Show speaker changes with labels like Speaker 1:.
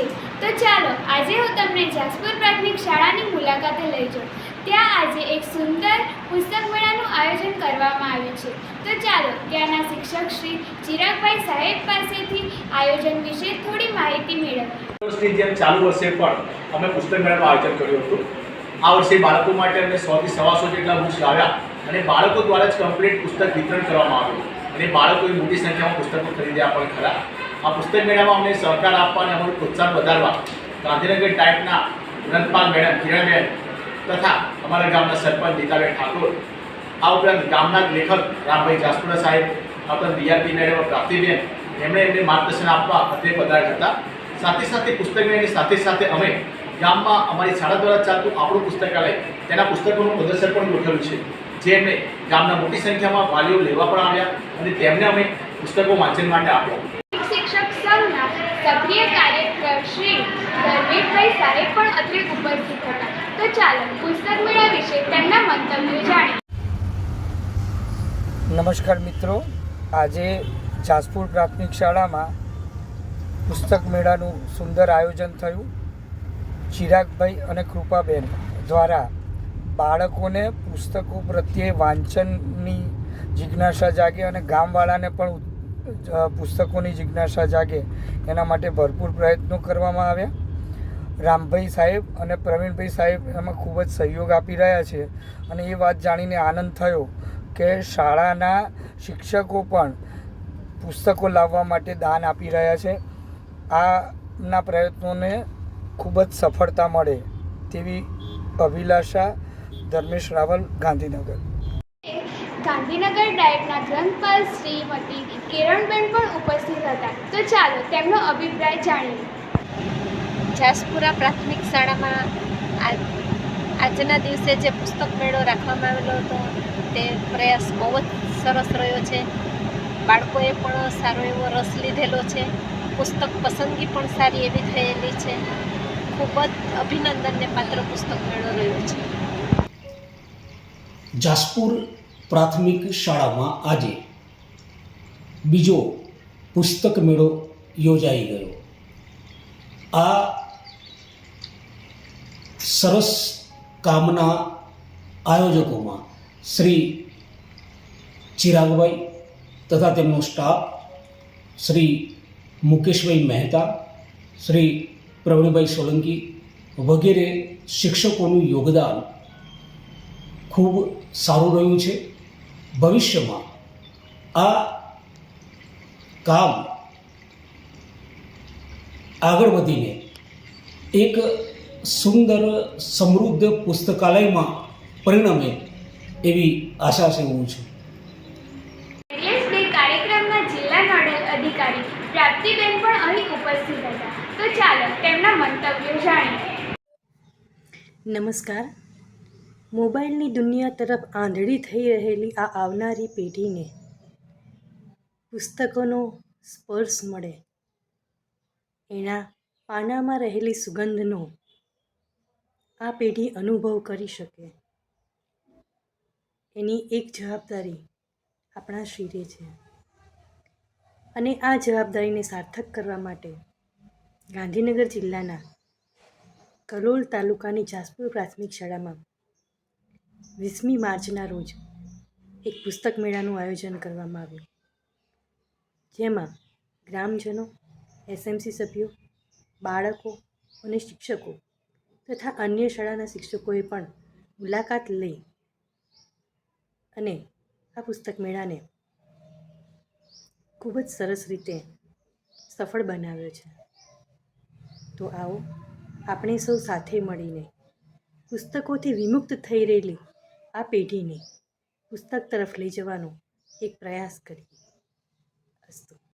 Speaker 1: છે. તો ચાલો, આજે હું તમને જાસપુર પ્રાથમિક શાળાની મુલાકાતે લઈ જાઉં. ત્યાં આજે એક સુંદર પુસ્તક મેળાનું આયોજન કરવામાં આવ્યું છે. તો ચાલો, ત્યાંના શિક્ષક શ્રી ચિરાગભાઈ સાહેબ પાસેથી આયોજન વિશે થોડી માહિતી મેળવીએ.
Speaker 2: જેમ ચાલુ વર્ષે પણ અમે પુસ્તક મેળાનું આયોજન કર્યું હતું. આ વર્ષે બાળકો માટે અમે સોથી સવાસો જેટલા બુક્સ લાવ્યા અને બાળકો દ્વારા જ કમ્પ્લીટ પુસ્તક વિતરણ કરવામાં આવ્યું. અને બાળકોએ મોટી સંખ્યામાં પુસ્તકો ખરીદ્યા પણ ખરા. આ પુસ્તક મેળામાં અમને સહકાર આપવા અને અમારું પ્રોત્સાહન વધારવા ગાંધીનગર ટાઈપના રંગપાલ મેડમ કિરણબેન તથા અમારા ગામના સરપંચ નીતાબેન ઠાકોર, આ ઉપરાંત ગામના લેખક રામભાઈ જાસપુરા સાહેબ આપણા બીઆરપી મેડમ પ્રાપ્તિબેન એમણે એમને માર્ગદર્શન આપવા અત્રે પધાર્યા હતા. સાથે સાથે પુસ્તક મેળાની સાથે સાથે અમે ગામમાં અમારી શાળા દ્વારા ચાલતું આપણું પુસ્તકાલય, તેના પુસ્તકોનું પ્રદર્શન પણ ગોઠવ્યું છે. જે એમને ગામના મોટી સંખ્યામાં વાલીઓ લેવા પણ આવ્યા અને તેમને અમે પુસ્તકો વાંચન માટે આપ્યા.
Speaker 1: સક્રિય કાર્યક્રમ શ્રી ધર્મેશભાઈ સાહેબ પણ અત્રે ઉપસ્થિત હતા. તો ચાલો, પુસ્તક મેળા વિશે તેમના મંતવ્યો જાણીએ.
Speaker 3: નમસ્કાર મિત્રો. આજે જાસપુર પ્રાથમિક શાળામાં પુસ્તક મેળાનું સુંદર આયોજન થયું. ચિરાગભાઈ અને કૃપાબેન દ્વારા બાળકોને પુસ્તકો પ્રત્યે વાંચનની જિજ્ઞાસા જાગે અને ગામવાળાને પણ પુસ્તકોની જિજ્ઞાસા જાગે એના માટે ભરપૂર પ્રયત્નો કરવામાં આવ્યા. રામભાઈ સાહેબ અને પ્રવીણભાઈ સાહેબ એમાં ખૂબ જ સહયોગ આપી રહ્યા છે અને એ વાત જાણીને આનંદ થયો કે શાળાના શિક્ષકો પણ પુસ્તકો લાવવા માટે દાન આપી રહ્યા છે. આના પ્રયત્નોને ખૂબ જ સફળતા મળે તેવી અભિલાષા ધર્મેશ રાવલ ગાંધીનગર.
Speaker 1: ગાંધીનગર ડાયટના ગ્રંથપાલ શ્રીમતી કિરણબેન પણ ઉપસ્થિત હતા. તો ચાલો તેમનો અભિપ્રાય જાણીએ.
Speaker 4: જાસપુરા પ્રાથમિક શાળામાં આજ આજના દિવસે જે પુસ્તક મેળો રાખવામાં આવેલો હતો તે પ્રયાસ બહુ જ સરસ રહ્યો છે. બાળકોએ પણ સારો એવો રસ લીધેલો છે. પુસ્તક પસંદગી પણ સારી એવી થયેલી છે. ખૂબ જ અભિનંદનને પાત્ર પુસ્તક મેળો રહ્યો છે.
Speaker 5: જાસપુર પ્રાથમિક શાળામાં આજે બીજો પુસ્તક મેળો યોજાઈ ગયો. આ સરસ કામના આયોજકોમાં શ્રી ચિરાગભાઈ તથા તેમનો સ્ટાફ શ્રી મુકેશભાઈ મહેતા, શ્રી પ્રવીણભાઈ સોલંકી વગેરે શિક્ષકોનું યોગદાન ખૂબ સારું રહ્યું છે. ભવિષ્યમાં આ કામ આગળ વધીને એક સુંદર સમૃદ્ધ પુસ્તકાલયમાં પરિણમે એવી આશા સેવું છું.
Speaker 1: પેરેન્ટ્સ ડે કાર્યક્રમના જિલ્લા નોડલ અધિકારી પ્રાપ્તિબેન પણ અહીં ઉપસ્થિત હતા. તો ચાલો તેમના મંતવ્યો જાણીએ.
Speaker 6: નમસ્કાર. મોબાઈલની દુનિયા તરફ આંધળી થઈ રહેલી આ આવનારી પેઢીને પુસ્તકોનો સ્પર્શ મળે. એના પાનામાં રહેલી સુગંધનો આ પેઢી અનુભવ કરી શકે. એની એક જવાબદારી આપણા શિરે છે. અને આ જવાબદારીને સાર્થક કરવા માટે ગાંધીનગર જિલ્લાના કલોલ તાલુકાની જાસપુર પ્રાથમિક શાળામાં વીસમી માર્ચના રોજ એક પુસ્તક મેળાનું આયોજન કરવામાં આવ્યું. જેમાં ગ્રામજનો, એસએમસી સભ્યો, બાળકો અને શિક્ષકો તથા અન્ય શાળાના શિક્ષકોએ પણ મુલાકાત લઈ અને આ પુસ્તક મેળાને ખૂબ જ સરસ રીતે સફળ બનાવ્યો છે. તો આવો આપણે સૌ સાથે મળીને પુસ્તકોથી વિમુક્ત થઈ રહેલી આ પેઢીને પુસ્તક તરફ લઈ જવાનો એક પ્રયાસ કરીએ. esto.